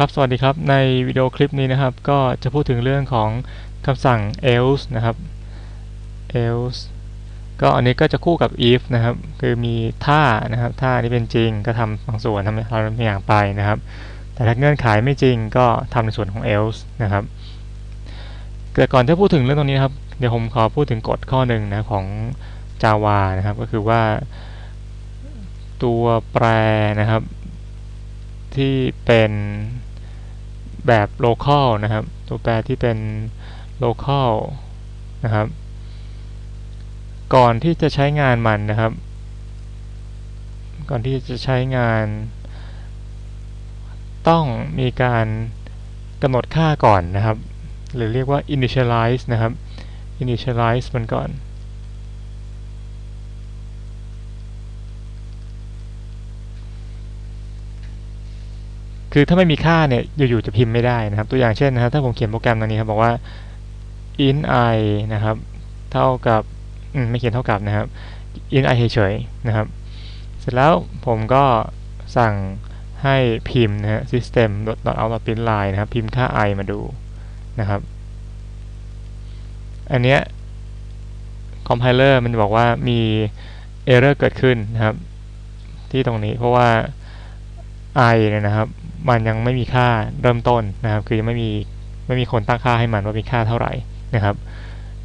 ครับ สวัสดีครับ ในวิดีโอคลิปนี้นะครับ ก็จะพูดถึงเรื่องของคำสั่ง else นะครับ else ก็อันนี้ก็จะคู่กับ if นะครับ คือมีถ้านะครับ ถ้านี้เป็นจริงก็ทำบางส่วนทำอะไรบาอย่างไปนะครับ แต่ถ้าเงื่อนไขไม่จริงก็ทำในส่วนของ else นะครับ แต่ก่อนจะพูดถึงเรื่องตรงนี้นะครับ เดี๋ยวผมขอพูดถึงกฎข้อหนึ่งนะของ Java นะครับ ก็คือว่า ตัวแปรนะครับที่เป็น แบบ local นะครับ ตัวแปรที่เป็น local นะครับ ก่อนที่จะใช้งานมันนะครับ ก่อนที่จะใช้งาน ต้องมีการกำหนดค่าก่อนนะครับ หรือเรียกว่า initialize นะครับ initialize มันก่อน คือถ้าไม่มีค่าเนี่ยอยู่ๆจะพิมพ์ไม่ได้นะครับ ตัวอย่างเช่นนะครับถ้าผมเขียนโปรแกรมตรงนี้ครับบอกว่า in i นะครับเท่ากับไม่เขียนเท่ากับนะครับ in i เฉยๆนะครับ เสร็จแล้วผมก็สั่งให้พิมพ์นะฮะ system out print line นะครับ พิมพ์ค่า i มาดูนะครับ อันเนี้ย compiler มันบอกว่ามี error เกิดขึ้นนะครับ ที่ตรงนี้เพราะว่า i เนี่ยนะครับ มันยังไม่มีค่าเริ่มต้นนะครับ คือยังไม่มีไม่มีคนตั้งค่าให้มันว่ามีค่าเท่าไหร่นะครับ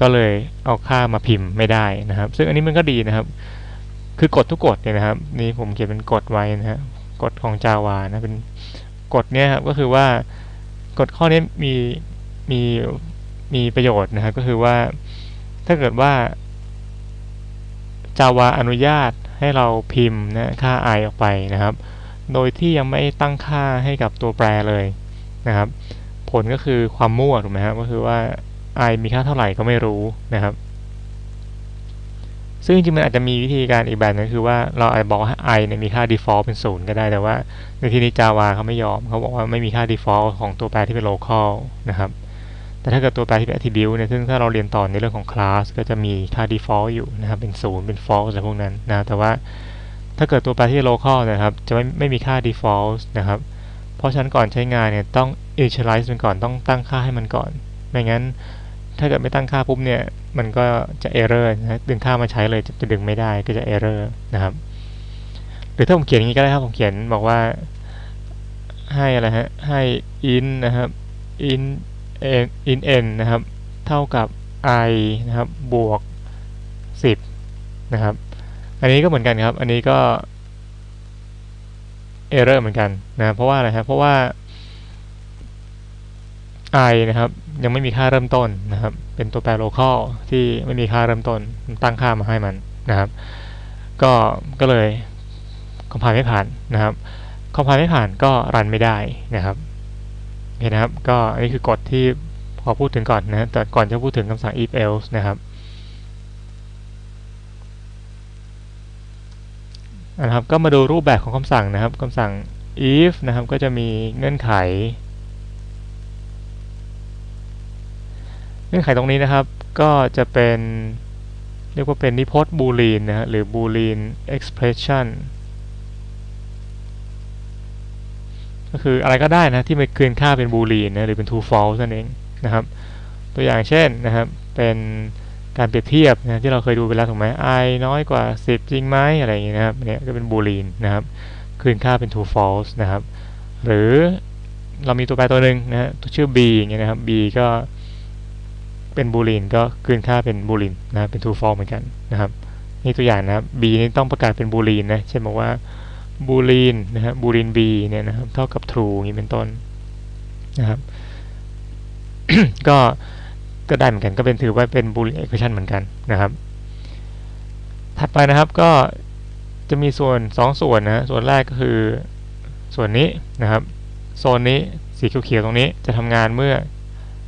ก็เลยเอาค่ามาพิมพ์ไม่ได้นะครับ ซึ่งอันนี้มันก็ดีนะครับ คือกฎทุกกฎเนี่ยนะครับ นี่ผมเขียนเป็นกฎไว้นะฮะกฎของ Java นะเป็นกฎเนี้ยครับก็คือว่ากฎข้อนี้มีมีมีประโยชน์นะครับก็คือว่าถ้าเกิดว่า Java อนุญาตให้เราพิมพ์นะค่า i ออกไปนะครับ โดยที่ยังไม่ตั้งค่าให้กับตัวแปรเลยนะครับ ผลก็คือความมั่วถูกไหมครับก็คือว่า i มีค่าเท่าไหร่ก็ไม่รู้นะครับ ซึ่งจริงๆมันอาจจะมีวิธีการอีกแบบนึงคือว่าเราอาจจะบอกว่า i เนี่ยมีค่า default เป็นศูนย์ก็ได้แต่ว่าในที่นี้ Java เขาไม่ยอมเขาบอกว่าไม่มีค่า default ของตัวแปรที่เป็น local นะครับแต่ถ้าเกิดตัวแปรที่เป็น attribute เนี่ย ซึ่งถ้าเราเรียนต่อในเรื่องของ class ก็จะมีค่า default อยู่นะครับ เป็นศูนย์เป็น false อะไรพวกนั้นนะ แต่ว่า ถ้าเกิดตัวแปรที่ local นะครับ จะไม่ไม่มีค่า default นะครับ เพราะฉะนั้นก่อนใช้งานเนี่ยต้อง initialize มันก่อนต้องตั้งค่าให้มันก่อน ไม่งั้นถ้าเกิดไม่ตั้งค่าปุ๊บเนี่ย มันก็จะ error นะดึงค่ามาใช้เลยจะจะดึงไม่ได้ก็จะ error นะครับ หรือถ้าผมเขียนอย่างนี้ก็ได้ครับ ผมเขียนบอกว่าให้อะไรฮะ ให้ int นะครับ int n in n นะครับ เท่ากับ i นะครับ บวก 10 นะครับ อันนี้ก็เหมือนกันครับ อันนี้ก็ error เหมือนกันนะเพราะว่าอะไรครับเพราะว่า i นะครับ ยังไม่มีค่าเริ่มต้นนะครับ เป็นตัวแปร local ที่ไม่มีค่าเริ่มต้นตั้งค่ามาให้มันนะครับ ก็ก็เลยคอมไพล์ไม่ผ่านนะครับคอมไพล์ไม่ผ่านก็รันไม่ได้นะครับโอเคนะครับ ก็อันนี้คือกฎที่พอพูดถึงก่อนนะแต่ก่อนจะพูดถึงคำสั่ง if else นะครับ นะครับก็มาดูรูปแบบของคำสั่งนะครับคำสั่ง if นะครับก็จะมีเงื่อนไข เงื่อนไขตรงนี้นะครับก็จะเป็นเรียกว่าเป็นนิพจน์บูลีนนะฮะหรือ boolean expression ก็คืออะไรก็ได้นะที่ไม่คืนค่าเป็นบูลีนนะหรือเป็น true false นั่นเองนะครับ ตัวอย่างเช่นนะครับเป็น การเปรียบเทียบนะที่เราเคยดูไปแล้วถูกไหม i น้อยกว่า 10 จริงไหมอะไรอย่างนี้นะครับเนี่ยก็เป็นบูลีนนะครับคืนค่าเป็น true false นะครับ หรือเรามีตัวแปรตัวหนึ่งนะฮะตัวชื่อ b อย่างเงี้ยนะครับ b ก็เป็นบูลีนก็คืนค่าเป็นบูลีนนะเป็น true false เหมือนกันนะครับนี่ตัวอย่างนะครับ b นี่ต้องประกาศเป็นบูลีนนะเช่นบอกว่าบูลีนนะฮะบูลีน b เนี่ยนะครับเท่ากับ true อย่างนี้เป็นต้นนะครับก็ ก็ได้เหมือนกันก็เป็นถือว่าเป็นบูลีน expression เหมือนกันนะครับ ถัดไปนะครับก็จะมีส่วน 2 ส่วนนะส่วนแรกก็คือส่วนนี้นะครับ โซนนี้สีเขียวๆตรงนี้จะทำงานเมื่อ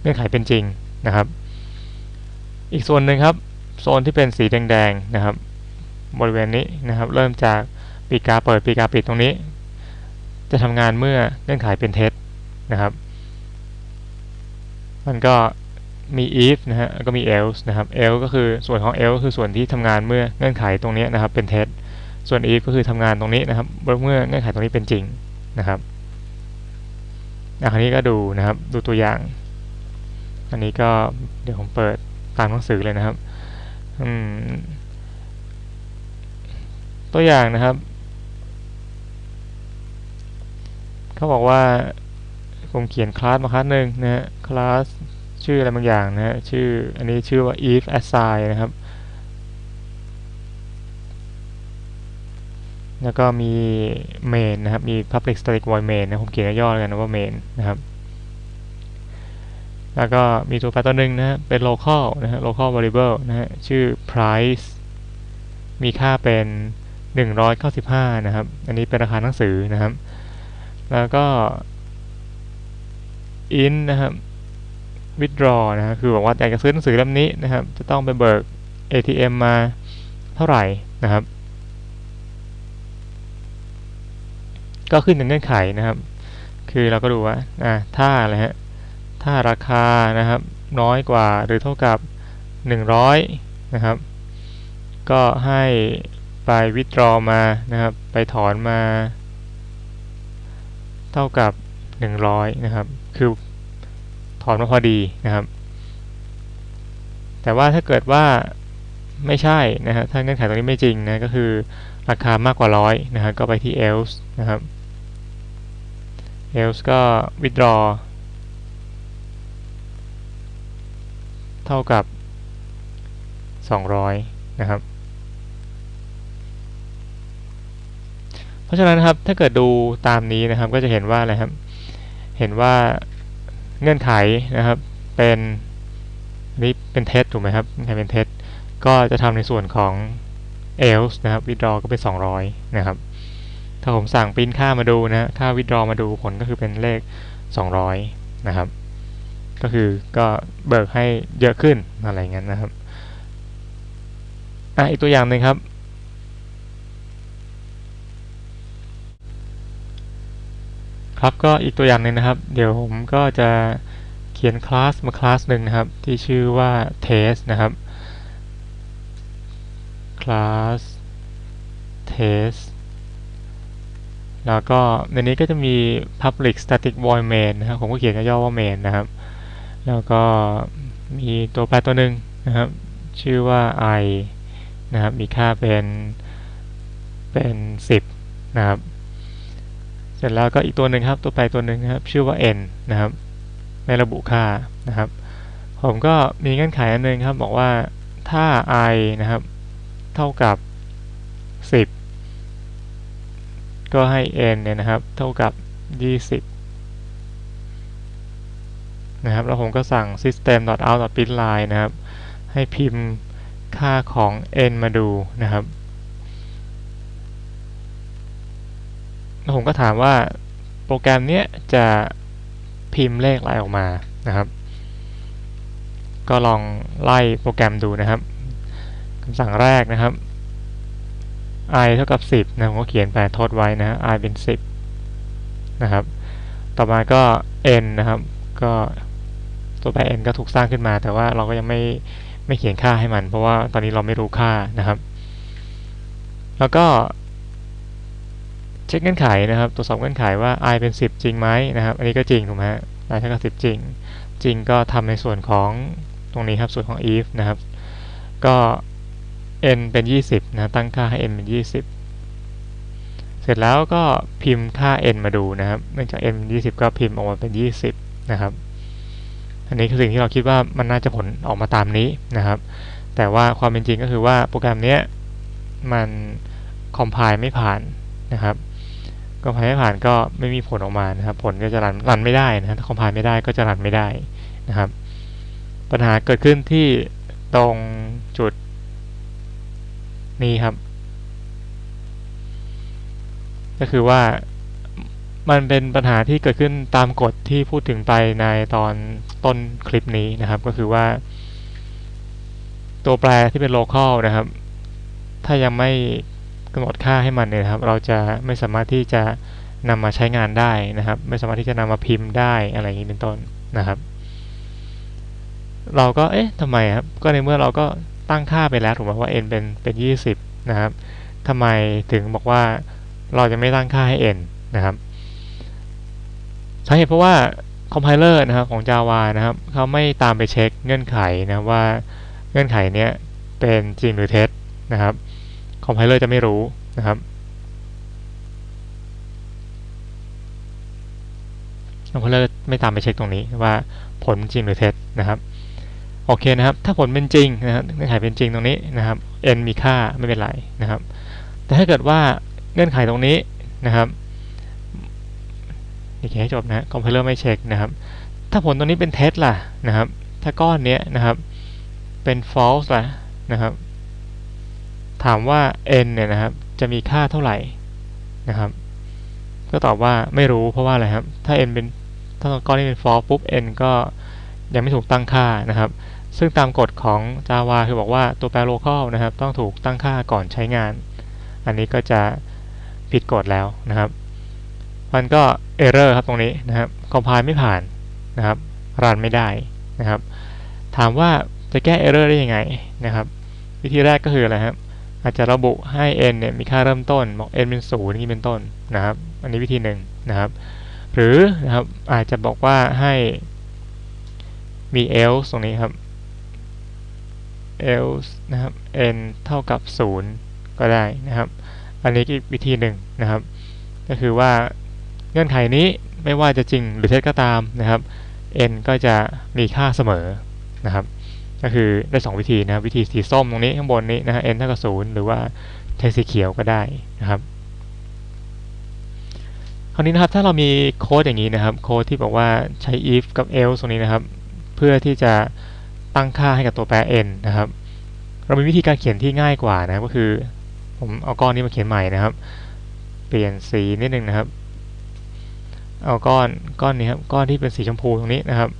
เงื่อนไขเป็นจริงนะครับ อีกส่วนหนึ่งครับ โซนที่เป็นสีแดงๆนะครับ บริเวณนี้นะครับ เริ่มจากปีกาเปิดปีกาปิดตรงนี้ จะทำงานเมื่อเงื่อนไขเป็นเท็จนะครับ มันก็ มี if นะฮะก็มี else นะครับ else ก็คือส่วนของ else ก็คือส่วนที่ทำงานเมื่อเงื่อนไขตรงนี้นะครับเป็นเท็จส่วน if ก็คือทำงานตรงนี้นะครับเมื่อเงื่อนไขตรงนี้เป็นจริงนะครับอันนี้ก็ดูนะครับดูตัวอย่าง อันนี้ก็เดี๋ยวผมเปิดตามหนังสือเลยนะครับตัวอย่างนะครับเขาบอกว่าผมเขียนคลาสมาคลาสหนึ่งนะฮะคลาส ชื่ออะไรบางอย่างนะฮะชื่ออันนี้ชื่อว่า if assign นะครับ แล้วก็มี main นะครับ มี public static void main นะผมเขียนย่อๆแล้วกันนะว่า main นะครับ แล้วก็มีตัวแปรตัวหนึ่งนะฮะเป็น local นะฮะ local variable นะฮะชื่อ price มีค่าเป็น 195 นะครับ อันนี้เป็นราคาหนังสือนะครับ แล้วก็ int นะครับ withdraw นะฮะคือบอกว่าอยากจะซื้อหนังสือเล่มนี้นะครับ จะต้องไปเบิก ATM มาเท่าไหร่นะครับ ก็ขึ้นในเงื่อนไขนะครับ คือเราก็ดูว่าอ่าถ้าอะไรฮะถ้าราคานะครับน้อยกว่าหรือเท่ากับ 100 นะครับ ก็ให้ไป withdraw มานะครับ ไปถอนมา เท่ากับ 100 นะครับ คือ ถอนมาพอดีนะครับ แต่ว่าถ้าเกิดว่าไม่ใช่นะฮะถ้าเงื่อนไขตรงนี้ไม่จริงนะก็คือราคามากกว่าร้อยนะครับก็ไปที่ else นะครับ else ก็ withdraw เท่ากับ 200 นะครับ เพราะฉะนั้นนะครับถ้าเกิดดูตามนี้นะครับก็จะเห็นว่าอะไรครับ เห็นว่า เงื่อนไขนะครับ เป็นนี่เป็นเทสถูกไหมครับเงื่อนไขเป็นเทสก็จะทำในส่วนของ else นะครับ withdraw ก็เป็น 200 นะครับ ถ้าผมสั่งปริ้นค่ามาดูนะค่า withdraw มาดูผลก็คือเป็นเลข 200 นะครับ ก็คือก็เบิกให้เยอะขึ้นอะไรเงี้ยนะครับอะอีกตัวอย่างหนึ่งครับ ครับก็อีกตัวอย่างหนึ่งนะครับ เดี๋ยวผมก็จะเขียนคลาสมาคลาสหนึ่งนะครับ ที่ชื่อว่า test นะครับคลาส test แล้วก็ในนี้ก็จะมี public static void main นะครับผมก็เขียนย่อว่า main นะครับ แล้วก็มีตัวแปรตัวหนึ่งนะครับ ชื่อว่า i นะครับ มีค่าเป็นเป็น 10 นะครับ เสร็จแล้วก็อีกตัวหนึ่งครับตัวแปตัวหนึ่งครับชื่อว่า n นะครับไม่ระบุค่านะครับ ผมก็มีเงื่อนไขอันหนึงครับ บอกว่าถ้า i นะครับ เท่ากับ 10 ก็ให้ n เนี่ยนะครับ เท่ากับ 20 นะครับ แล้วผมก็สั่ง system.out.println นะครับ ให้พิมพ์ค่าของ n มาดูนะครับ แล้วผมก็ถามว่าโปรแกรมเนี้ยจะพิมพ์เลขอะไรออกมานะครับ ก็ลองไล่โปรแกรมดูนะครับคำสั่งแรกนะครับ i เท่ากับ 10 นะผมก็เขียนไปทดไว้นะ i เป็น 10 นะครับ ต่อมาก็ n นะครับ ก็ตัวแปร n ก็ถูกสร้างขึ้นมา แต่ว่าเราก็ยังไม่ไม่เขียนค่าให้มัน เพราะว่าตอนนี้เราไม่รู้ค่านะครับ แล้วก็ เช็คเงื่อนไขนะครับตรวจสอบเงื่อนไขว่า i เป็น 10 จริงไหมนะครับ อันนี้ก็จริงถูกไหม i เท่ากับ 10 จริง จริงก็ทำในส่วนของตรงนี้ครับส่วนของ if นะครับ ก็ n เป็น 20 นะตั้งค่าให้ n เป็น 20 เสร็จแล้วก็พิมพ์ค่า n มาดูนะครับเนื่องจาก n 20 ก็พิมพ์ออกมาเป็น 20 นะครับ อันนี้คือสิ่งที่เราคิดว่ามันน่าจะผลออกมาตามนี้นะครับ แต่ว่าความเป็นจริงก็คือว่าโปรแกรมนี้มันคอมไพล์ไม่ผ่านนะครับ คอมไพล์ไม่ผ่านก็ไม่มีผลออกมานะครับ ผลก็จะรันรันไม่ได้นะถ้าคอมไพล์ไม่ได้ก็จะรันไม่ได้นะครับ ปัญหาเกิดขึ้นที่ตรงจุดนี้ครับ ก็คือว่ามันเป็นปัญหาที่เกิดขึ้นตามกฎที่พูดถึงไปในตอนต้นคลิปนี้นะครับ ก็คือว่า ตัวแปรที่เป็น local นะครับ ถ้ายังไม่ำหนดค่าให้มันเนี่ยครับ เราจะไม่สามารถที่จะนำมาใช้งานได้นะครับ ไม่สามารถที่จะนำมาพิมพ์ได้อะไรอย่างนี้เป็นต้นนะครับ เราก็เอ๊ะทำไมครับก็ในเมื่อเราก็ตั้งค่าไปแล้วถูกไหมว่า n เป็นเป็น 20 นะครับทำไมถึงบอกว่าเราจะไม่ตั้งค่าให้ n นะครับสาเหตุเพราะว่าคอมไพเลอร์นะครับของ Java นะครับเขาไม่ตามไปเช็คเงื่อนไขนะว่าเงื่อนไขเนี้ยเป็นจริงหรือเท็จนะครับ อมไพเลอร์จะไม่รู้นะครับคอมไพเลอร์ไม่ตามไปเช็คตรงนี้ว่าผลจริงหรือเท็จนะครับโอเคนะครับ ถ้าผลเป็นจริงนะครับเงื่อนไขเป็นจริงตรงนี้นะครับ n มีค่าไม่เป็นไรนะครับ แต่ถ้าเกิดว่าเงื่อนไขตรงนี้นะครับเขียนให้จบนะคอมไพเลอร์ไม่เช็คนะครับ ถ้าผลตรงนี้เป็นเท็จล่ะนะครับ ถ้าก้อนนี้นะครับเป็น false ล่ะนะครับ ถามว่า n เนี่ยนะครับ จะมีค่าเท่าไหร่นะครับ ก็ตอบว่าไม่รู้เพราะว่าอะไรครับ ถ้า n เป็นถ้าก้อนนี้เป็น false ปุ๊บ n ก็ยังไม่ถูกตั้งค่านะครับ ซึ่งตามกฎของ Java คือบอกว่าตัวแปร local นะครับ ต้องถูกตั้งค่าก่อนใช้งาน อันนี้ก็จะผิดกฎแล้วนะครับ มันก็ error ครับตรงนี้นะครับ compile ไม่ผ่านนะครับรันไม่ได้นะครับ ถามว่าจะแก้ error ได้ยังไงนะครับ วิธีแรกก็คืออะไรครับ อาจจะระบุให้ n เนี่ยมีค่าเริ่มต้นบอก n เป็นศูนย์นี่เป็นต้นนะครับ อันนี้วิธีหนึ่งนะครับ หรือนะครับอาจจะบอกว่าให้มี else ตรงนี้ครับ else นะครับ n เท่ากับ0ก็ได้นะครับ อันนี้อีกวิธีหนึ่งนะครับ ก็คือว่าเงื่อนไขนี้ไม่ว่าจะจริงหรือเท็จก็ตามนะครับ n ก็จะมีค่าเสมอนะครับ ก็คือได้ 2 วิธีนะครับวิธีสีส้มตรงนี้ข้างบนนี้นะฮะ n เท่ากับ0หรือว่าใช้สีเขียวก็ได้นะครับคราวนี้นะครับถ้าเรามีโค้ดอย่างนี้นะครับโค้ดที่บอกว่าใช้ if กับ else ตรงนี้นะครับ เพื่อที่จะตั้งค่าให้กับตัวแปร n นะครับ เรามีวิธีการเขียนที่ง่ายกว่านะก็คือผมเอาก้อนนี้มาเขียนใหม่นะครับ เปลี่ยนสีนิดนึงนะครับ เอาก้อนก้อนนี้ครับก้อนที่เป็นสีชมพูตรงนี้นะครับ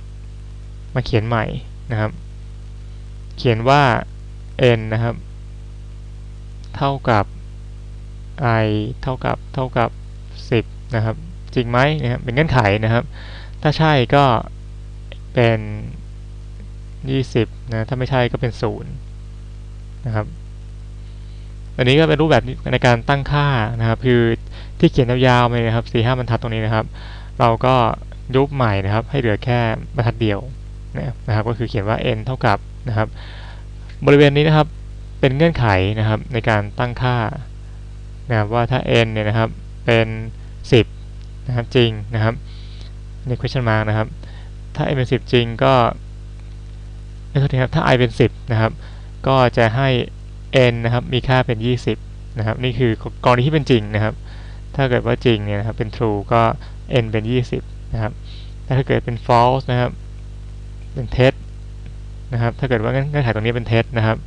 มาเขียนใหม่นะครับ เขียนว่า n นะครับ เท่ากับ i เท่ากับเท่ากับ 10 นะครับ จริงไหมนะครับเป็นเงื่อนไขนะครับ ถ้าใช่ก็เป็น 20 นะ ถ้าไม่ใช่ก็เป็น 0 นะครับอันนี้ก็เป็นรูปแบบในการตั้งค่านะครับ คือที่เขียนยาวๆไปนะครับสี่ห้าบรรทัดตรงนี้นะครับ เราก็ยุบใหม่นะครับ ให้เหลือแค่บรรทัดเดียวนะครับก็คือเขียนว่า n เท่ากับ นะครับ บริเวณนี้นะครับเป็นเงื่อนไขนะครับในการตั้งค่านะครับว่าถ้า n เนี่ยนะครับเป็น 10นะครับจริงนะครับใน question mark นะครับ ถ้า n เป็น 10 จริงก็ไม่ใช่ครับถ้า i เป็น 10นะครับก็จะให้ n นะครับมีค่าเป็น 20นะครับนี่คือกรณีที่เป็นจริงนะครับ ถ้าเกิดว่าจริงเนี่ยนะครับเป็น true ก็ n เป็น 20นะครับแต่ถ้าเกิดเป็น false นะครับเป็นเท็จ นะครับ ถ้าเกิดว่าเงื่อนไขตรงนี้เป็นเท็จนะครับ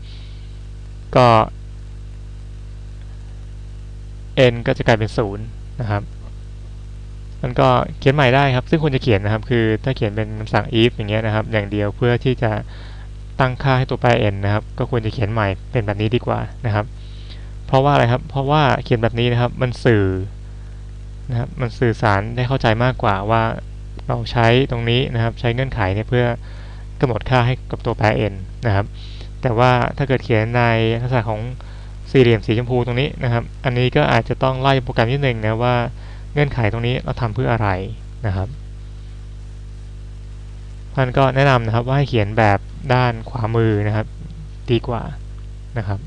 ก็ n ก็จะกลายเป็น0นะครับมันก็เขียนใหม่ได้ครับ ซึ่งควรจะเขียนนะครับ คือถ้าเขียนเป็นคำสั่ง if อย่างเงี้ยนะครับ อย่างเดียวเพื่อที่จะตั้งค่าให้ตัวแปร n นะครับ ก็ควรจะเขียนใหม่เป็นแบบนี้ดีกว่านะครับ เพราะว่าอะไรครับ เพราะว่าเขียนแบบนี้นะครับ มันสื่อนะครับ มันสื่อสารได้เข้าใจมากกว่าว่าเราใช้ตรงนี้นะครับ ใช้เงื่อนไขเนี่ยเพื่อ กำหนดค่าให้กับตัวแปร n นะครับ แต่ว่าถ้าเกิดเขียนในลักษณะของสี่เหลี่ยมสีชมพูตรงนี้นะครับ อันนี้ก็อาจจะต้องไล่โปรแกรมนิดนึงนะว่าเงื่อนไขตรงนี้เราทำเพื่ออะไรนะครับท่านก็แนะนำนะครับว่าให้เขียนแบบด้านขวามือนะครับ ดีกว่านะครับ